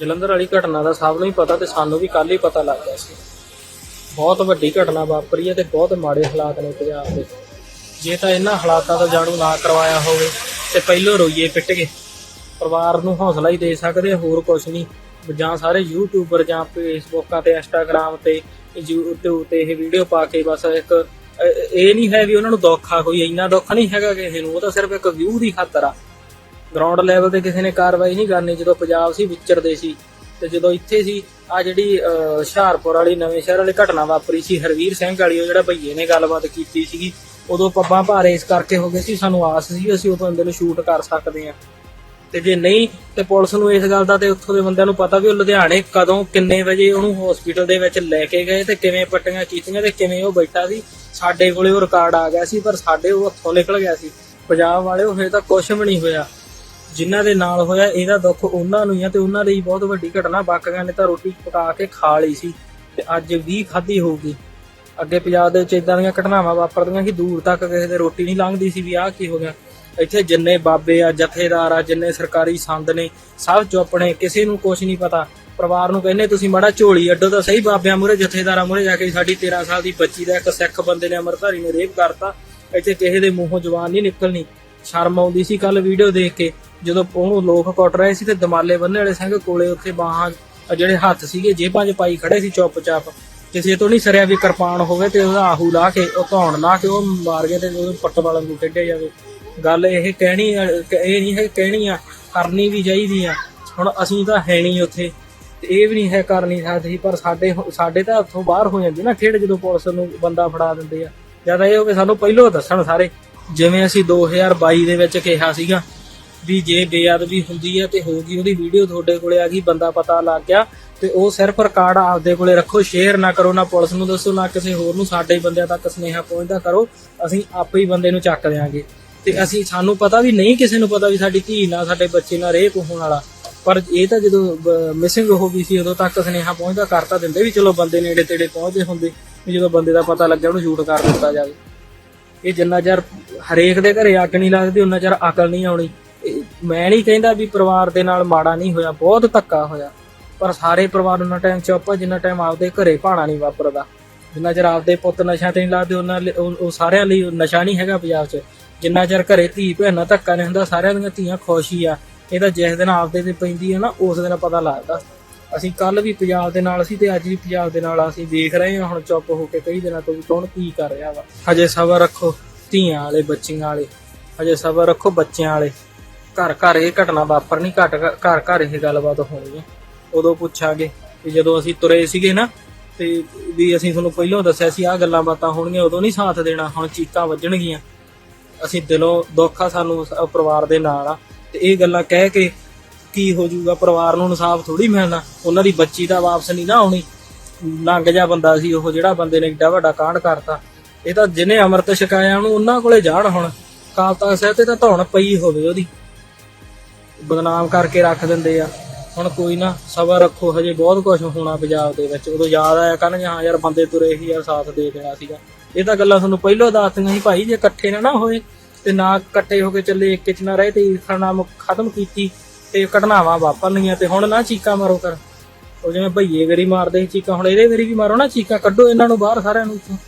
ਜਲੰਧਰ ਵਾਲੀ ਘਟਨਾ ਦਾ ਸਭ ਨੂੰ ਹੀ ਪਤਾ ਤੇ ਸਾਨੂੰ ਵੀ ਕੱਲ ਹੀ ਪਤਾ ਲੱਗ ਗਿਆ ਸੀ। ਬਹੁਤ ਵੱਡੀ ਘਟਨਾ ਵਾਪਰੀ ਹੈ ਤੇ ਬਹੁਤ ਮਾੜੇ ਹਾਲਾਤ ਨੇ ਪੰਜਾਬ ਦੇ। ਜੇ ਤਾਂ ਇਹਨਾਂ ਹਾਲਾਤਾਂ ਦਾ ਜਾਣੂ ਨਾ ਕਰਵਾਇਆ ਹੋਵੇ ਤੇ ਪਹਿਲੋਂ ਰੋਈਏ ਪਿੱਟ ਕੇ। ਪਰਿਵਾਰ ਨੂੰ ਹੌਸਲਾ ਹੀ ਦੇ ਸਕਦੇ, ਹੋਰ ਕੁਝ ਨਹੀਂ। ਜਾਂ ਸਾਰੇ ਯੂਟਿਊਬਰ ਜਾਂ ਫੇਸਬੁੱਕਾਂ ਤੇ ਇੰਸਟਾਗ੍ਰam ਤੇ YouTube ਤੇ ਇਹ ਵੀਡੀਓ ਪਾ ਕੇ ਬਸ ਇੱਕ, ਇਹ ਨਹੀਂ ਹੈ ਵੀ ਉਹਨਾਂ ਨੂੰ ਦੁੱਖ ਆ, ਕੋਈ ਇੰਨਾ ਦੁੱਖ ਨਹੀਂ ਹੈਗਾ ਕਿਸੇ ਨੂੰ। ਉਹ ਤਾਂ ਸਿਰਫ ਇੱਕ ਵਿਊ ਦੀ ਖਾਤਰ ਆ। ਗਰਾਊਂਡ ਲੈਵਲ ਤੇ ਕਿਸੇ ਨੇ ਕਾਰਵਾਈ ਨਹੀਂ ਕਰਨੀ, ਜਦੋਂ ਪੰਜਾਬ ਸੀ ਵਿਚਰਦੇ ਸੀ ਤੇ ਜਦੋਂ ਇੱਥੇ ਸੀ, ਆ ਜਿਹੜੀ ਹੁਸ਼ਿਆਰਪੁਰ ਵਾਲੀ ਨਵੇਂ ਸ਼ਹਿਰ ਵਾਲੀ ਘਟਨਾ ਵਾਪਰੀ ਸੀ, ਹਰਵੀਰ ਸਿੰਘ ਵਾਲੀ, ਉਹ ਜਿਹੜਾ ਭਈਏ ਨੇ ਗੱਲਬਾਤ ਕੀਤੀ ਸੀਗੀ, ਉਦੋਂ ਪੱਬਾਂ ਭਾਰੇ ਇਸ ਕਰਕੇ ਹੋ ਗਏ ਸੀ, ਸਾਨੂੰ ਆਸ ਸੀ ਅਸੀਂ ਉਹ ਬੰਦੇ ਨੂੰ ਸ਼ੂਟ ਕਰ ਸਕਦੇ ਆ ਤੇ ਜੇ ਨਹੀਂ, ਤੇ ਪੁਲਿਸ ਨੂੰ ਇਸ ਗੱਲ ਦਾ ਤੇ ਉੱਥੋਂ ਦੇ ਬੰਦਿਆਂ ਨੂੰ ਪਤਾ ਵੀ ਉਹ ਲੁਧਿਆਣੇ ਕਦੋਂ, ਕਿੰਨੇ ਵਜੇ ਉਹਨੂੰ ਹਸਪੀਟਲ ਦੇ ਵਿੱਚ ਲੈ ਕੇ ਗਏ ਤੇ ਕਿਵੇਂ ਪੱਟੀਆਂ ਕੀਤੀਆਂ ਤੇ ਕਿਵੇਂ ਉਹ ਬੈਠਾ ਸੀ, ਸਾਡੇ ਕੋਲੇ ਉਹ ਰਿਕਾਰਡ ਆ ਗਿਆ ਸੀ, ਪਰ ਸਾਡੇ ਉਹ ਹੱਥੋਂ ਨਿਕਲ ਗਿਆ ਸੀ। ਪੰਜਾਬ ਵਾਲੇ ਉਹ ਹਜੇ ਤਾਂ ਕੁਝ ਵੀ ਨਹੀਂ ਹੋਇਆ। ਜਿਨ੍ਹਾਂ ਦੇ ਨਾਲ ਹੋਇਆ, ਇਹਦਾ ਦੁੱਖ ਉਹਨਾਂ ਨੂੰ ਹੀ ਆ ਤੇ ਉਹਨਾਂ ਲਈ ਬਹੁਤ ਵੱਡੀ ਘਟਨਾ, ਬਾਕੀਆਂ ਨੇ ਤਾਂ ਰੋਟੀ ਪਕਾ ਕੇ ਖਾ ਲਈ ਸੀ ਤੇ ਅੱਜ ਵੀ ਖਾਧੀ ਹੋਊਗੀ। ਅੱਗੇ ਪੰਜਾਬ ਦੇ ਵਿੱਚ ਇਦਾਂ ਦੀਆਂ ਘਟਨਾਵਾਂ ਵਾਪਰਦੀਆਂ ਕਿ ਦੂਰ ਤੱਕ ਕਿਸੇ ਦੇ ਰੋਟੀ ਨਹੀਂ ਲੰਘਦੀ ਸੀ ਵੀ ਆਹ ਕੀ ਹੋ ਗਿਆ। ਇੱਥੇ ਜਿੰਨੇ ਬਾਬੇ ਆ, ਜਥੇਦਾਰ ਆ, ਜਿੰਨੇ ਸਰਕਾਰੀ ਸੰਦ ਨੇ, ਸਭ ਚੁੱਪ ਨੇ, ਕਿਸੇ ਨੂੰ ਕੁਝ ਨਹੀਂ ਪਤਾ। ਪਰਿਵਾਰ ਨੂੰ ਕਹਿੰਦੇ, ਤੁਸੀਂ ਮਾੜਾ ਝੋਲੀ ਅੱਡੋ ਤਾਂ ਸਹੀ ਬਾਬਿਆਂ ਮੂਰੇ ਜਥੇਦਾਰਾਂ ਮੂਰੇ ਜਾ ਕੇ ਸਾਡੀ 13 ਸਾਲ ਦੀ ਬੱਚੀ ਦਾ ਇੱਕ ਸਿੱਖ ਬੰਦੇ ਨੇ ਅਮਰਧਾਰੀ ਨੇ ਰੇਪ ਕਰਤਾ। ਇੱਥੇ ਕਿਸੇ ਦੇ ਮੂੰਹੋਂ ਜਵਾਨ ਨਹੀਂ ਨਿਕਲਣੀ। ਸ਼ਰਮ ਆਉਂਦੀ ਸੀ ਕੱਲ ਵੀਡੀਓ ਦੇਖ ਕੇ। ਜਦੋਂ ਉਹਨੂੰ ਲੋਕ ਕੁੱਟ ਰਹੇ ਸੀ ਤੇ ਦਮਾਲੇ ਬੰਨੇ ਵਾਲੇ ਸਿੰਘ ਕੋਲੇ ਉੱਥੇ ਬਾਹਾਂ ਜਿਹੜੇ ਹੱਥ ਸੀਗੇ, ਜੇਬਾਂ 'ਚ ਪਾਈ ਖੜੇ ਸੀ ਚੁੱਪਚਾਪ। ਕਿਸੇ ਤੋਂ ਨਹੀਂ ਸਰਿਆ ਵੀ ਕਿਰਪਾਨ ਹੋਵੇ ਤੇ ਉਹਦਾ ਆਹੂ ਲਾ ਕੇ, ਉਹ ਧੌਣ ਲਾ ਕੇ ਉਹ ਮਾਰ ਕੇ ਤੇ ਉਹਨੂੰ ਪੱਟ ਵਾਲਾ ਨੂੰ ਕੱਢਿਆ ਜਾਵੇ। ਗੱਲ ਇਹ ਕਹਿਣੀ, ਇਹ ਨਹੀਂ ਹੈ ਕਹਿਣੀ ਆ ਕਰਨੀ ਵੀ ਚਾਹੀਦੀ ਆ ਹੁਣ ਅਸੀਂ ਤਾਂ ਹੈ ਨਹੀਂ ਉੱਥੇ। ਤੇ ਇਹ ਵੀ ਨਹੀਂ ਹੈ ਕਰ ਨਹੀਂ ਸਕਦੇ ਪਰ ਸਾਡੇ ਸਾਡੇ ਤਾਂ ਹੱਥੋਂ ਬਾਹਰ ਹੋ ਜਾਂਦੀ ਨਾ ਖੇਡ ਜਦੋਂ ਪੁਲਿਸ ਨੂੰ ਬੰਦਾ ਫੜਾ ਦਿੰਦੇ ਆ। ਜ਼ਿਆਦਾ ਇਹ ਹੋ ਹੋਵੇ ਸਾਨੂੰ ਪਹਿਲਾਂ ਦੱਸਣ ਸਾਰੇ। ਜਿਵੇਂ ਅਸੀਂ 2022 ਦੇ ਵਿੱਚ ਕਿਹਾ ਸੀਗਾ ਵੀ ਜੇ ਬੇਅਦਬੀ ਹੁੰਦੀ ਹੈ ਤੇ ਹੋਗੀ ਉਹਦੀ ਵੀਡੀਓ ਤੁਹਾਡੇ ਕੋਲੇ ਆ ਗਈ, ਬੰਦਾ ਪਤਾ ਲੱਗ ਗਿਆ ਤੇ ਉਹ ਸਿਰਫ ਰਿਕਾਰਡ ਆਪਦੇ ਕੋਲੇ ਰੱਖੋ, ਸ਼ੇਅਰ ਨਾ ਕਰੋ, ਨਾ ਪੁਲਿਸ ਨੂੰ ਦੱਸੋ, ਨਾ ਕਿਸੇ ਹੋਰ ਨੂੰ, ਸਾਡੇ ਬੰਦਿਆਂ ਤੱਕ ਸੁਨੇਹਾ ਪਹੁੰਚਦਾ ਕਰੋ, ਅਸੀਂ ਆਪੇ ਹੀ ਬੰਦੇ ਨੂੰ ਚੱਕ ਦਿਆਂਗੇ। ਤੇ ਅਸੀਂ, ਸਾਨੂੰ ਪਤਾ ਵੀ ਨਹੀਂ ਕਿਸੇ ਨੂੰ ਪਤਾ ਵੀ ਸਾਡੀ ਧੀ ਨਾਲ, ਸਾਡੇ ਬੱਚੇ ਨਾਲ ਰੇਪ ਹੋਣ ਵਾਲਾ। ਪਰ ਇਹ ਤਾਂ ਜਦੋਂ ਮਿਸਿੰਗ ਹੋ ਗਈ ਸੀ, ਉਦੋਂ ਤੱਕ ਸੁਨੇਹਾ ਪਹੁੰਚਦਾ ਕਰਤਾ ਦਿੰਦੇ ਵੀ ਚਲੋ ਬੰਦੇ ਨੇੜੇ ਤੇੜੇ ਪਹੁੰਚਦੇ ਹੁੰਦੇ, ਵੀ ਜਦੋਂ ਬੰਦੇ ਦਾ ਪਤਾ ਲੱਗਿਆ, ਉਹਨੂੰ ਸ਼ੂਟ ਕਰ ਦਿੱਤਾ ਜਾਵੇ। ਇਹ ਜਿੰਨਾ ਚਿਰ ਹਰੇਕ ਦੇ ਘਰੇ ਅੱਗ ਨਹੀਂ ਲੱਗਦੀ ਉਹਨਾਂ ਚਿਰ ਅਕਲ ਨਹੀਂ ਆਉਣੀ। ਮੈਂ ਨਹੀਂ ਕਹਿੰਦਾ ਵੀ ਪਰਿਵਾਰ ਦੇ ਨਾਲ ਮਾੜਾ ਨਹੀਂ ਹੋਇਆ, ਬਹੁਤ ਧੱਕਾ ਹੋਇਆ। ਪਰ ਸਾਰੇ ਪਰਿਵਾਰ ਉਹਨਾਂ ਟਾਈਮ ਚੁੱਪ ਆ, ਜਿੰਨਾ ਟਾਈਮ ਆਪਦੇ ਘਰੇ ਭਾਣਾ ਨਹੀਂ ਵਾਪਰਦਾ। ਜਿੰਨਾ ਚਿਰ ਆਪਦੇ ਪੁੱਤ ਨਸ਼ਾ ਤੇ ਨਹੀਂ ਲੱਗਦੇ ਉਹਨਾਂ ਲਈ ਉਹ ਸਾਰਿਆਂ ਲਈ ਨਸ਼ਾ ਨਹੀਂ ਹੈਗਾ ਪੰਜਾਬ 'ਚ। ਜਿੰਨਾ ਚਿਰ ਘਰੇ ਧੀ ਭੈਣ ਨਾਲ ਧੱਕਾ ਨਹੀਂ ਹੁੰਦਾ, ਸਾਰਿਆਂ ਦੀਆਂ ਧੀਆਂ ਖੁਸ਼ ਹੀ ਆ। ਇਹ ਤਾਂ ਜਿਸ ਦਿਨ ਆਪਦੇ ਤੇ ਪੈਂਦੀ ਹੈ ਨਾ, ਉਸ ਦਿਨ ਪਤਾ ਲੱਗਦਾ। ਅਸੀਂ ਕੱਲ ਵੀ ਪੰਜਾਬ ਦੇ ਨਾਲ ਸੀ ਤੇ ਅੱਜ ਵੀ ਪੰਜਾਬ ਦੇ ਨਾਲ ਅਸੀਂ ਦੇਖ ਰਹੇ ਹਾਂ ਹੁਣ ਚੁੱਪ ਹੋ ਕੇ ਕਈ ਦਿਨਾਂ ਤੋਂ ਵੀ ਕੌਣ ਕੀ ਕਰ ਰਿਹਾ ਵਾ। ਹਜੇ ਸਬਰ ਰੱਖੋ, ਧੀਆਂ ਵਾਲੇ, ਬੱਚੀਆਂ ਵਾਲੇ। ਹਜੇ ਸਬਰ ਰੱਖੋ, ਬੱਚਿਆਂ ਵਾਲੇ। ਘਰ ਘਰ ਇਹ ਘਟਨਾ ਵਾਪਰਨੀ ਘਟ ਘਰ ਘਰ ਇਹ ਗੱਲਬਾਤ ਹੋਣੀ ਹੈ ਉਦੋਂ ਪੁੱਛਾਂਗੇ ਵੀ ਜਦੋਂ ਅਸੀਂ ਤੁਰੇ ਸੀਗੇ ਨਾ, ਤੇ ਵੀ ਅਸੀਂ ਤੁਹਾਨੂੰ ਪਹਿਲਾਂ ਦੱਸਿਆ ਸੀ, ਆਹ ਗੱਲਾਂ ਬਾਤਾਂ ਹੋਣਗੀਆਂ, ਉਦੋਂ ਨਹੀਂ ਸਾਥ ਦੇਣਾ, ਹੁਣ ਚੀਕਾਂ ਵੱਜਣਗੀਆਂ। ਅਸੀਂ ਦਿਲੋਂ ਦੁੱਖ ਆ ਸਾਨੂੰ ਪਰਿਵਾਰ ਦੇ ਨਾਲ ਆ। ਤੇ ਇਹ ਗੱਲਾਂ ਕਹਿ ਕੇ ਕੀ ਹੋ ਜਾਊਗਾ? ਪਰਿਵਾਰ ਨੂੰ ਇਨਸਾਫ ਥੋੜੀ ਮਿਲਣਾ। ਉਹਨਾਂ ਦੀ ਬੱਚੀ ਤਾਂ ਵਾਪਸ ਨਹੀਂ ਨਾ ਆਉਣੀ। ਨੰਗ ਜਾ ਬੰਦਾ ਸੀ, ਉਹ ਜਿਹੜਾ ਬੰਦੇ ਨੇ ਏਡਾ ਵੱਡਾ ਕਾਂਡ ਕਰਤਾ। ਇਹ ਤਾਂ ਜਿਹਨੇ ਅੰਮ੍ਰਿਤ ਛਕਾਇਆ ਉਹਨੂੰ ਉਹਨਾਂ ਕੋਲੇ ਜਾਣ ਹੁਣ। ਕਾਲ ਸਾਹਿਬ ਤੇ ਤਾਂ ਧੌਣ ਪਈ ਹੋਵੇ ਉਹਦੀ। ਬਦਨਾਮ ਕਰਕੇ ਰੱਖ ਦਿੰਦੇ ਆ। ਹੁਣ ਕੋਈ ਨਾ, ਸਬਰ ਰੱਖੋ, ਹਜੇ ਬਹੁਤ ਕੁਝ ਹੋਣਾ ਪੰਜਾਬ ਦੇ ਵਿੱਚ। ਉਦੋਂ ਯਾਦ ਆਇਆ ਕਰਨਗੇ, ਹਾਂ ਯਾਰ ਬੰਦੇ ਤੁਰੇ ਹੀ ਯਾਰ ਸਾਥ ਦੇ ਦੇਣਾ ਸੀਗਾ। ਇਹ ਤਾਂ ਗੱਲਾਂ ਤੁਹਾਨੂੰ ਪਹਿਲਾਂ ਦੱਸਦੀਆਂ ਸੀ, ਭਾਈ ਜੇ ਇਕੱਠੇ ਨਾ ਨਾ ਹੋਏ ਤੇ ਨਾ ਇਕੱਠੇ ਹੋ ਕੇ ਚੱਲੇ, ਇੱਕ ਚ ਨਾ ਰਹੇ ਤੇ ਈਰਖਾ ਨਾਮ ਖਤਮ ਕੀਤੀ। ਤੇ ਘਟਨਾਵਾਂ ਵਾਪਰਨੀਆਂ ਤੇ ਹੁਣ ਨਾ ਚੀਕਾਂ ਮਾਰੋ ਕਰ। ਉਹ ਜਿਵੇਂ ਭਈਏ ਗਰੀ ਮਾਰਦੇ ਸੀ ਚੀਕਾਂ, ਹੁਣ ਇਹਦੇ ਗਰੀ ਵੀ ਮਾਰੋ ਨਾ ਚੀਕਾਂ, ਕੱਢੋ ਇਹਨਾਂ ਨੂੰ ਬਾਹਰ ਸਾਰਿਆਂ ਨੂੰ ਇੱਥੋਂ।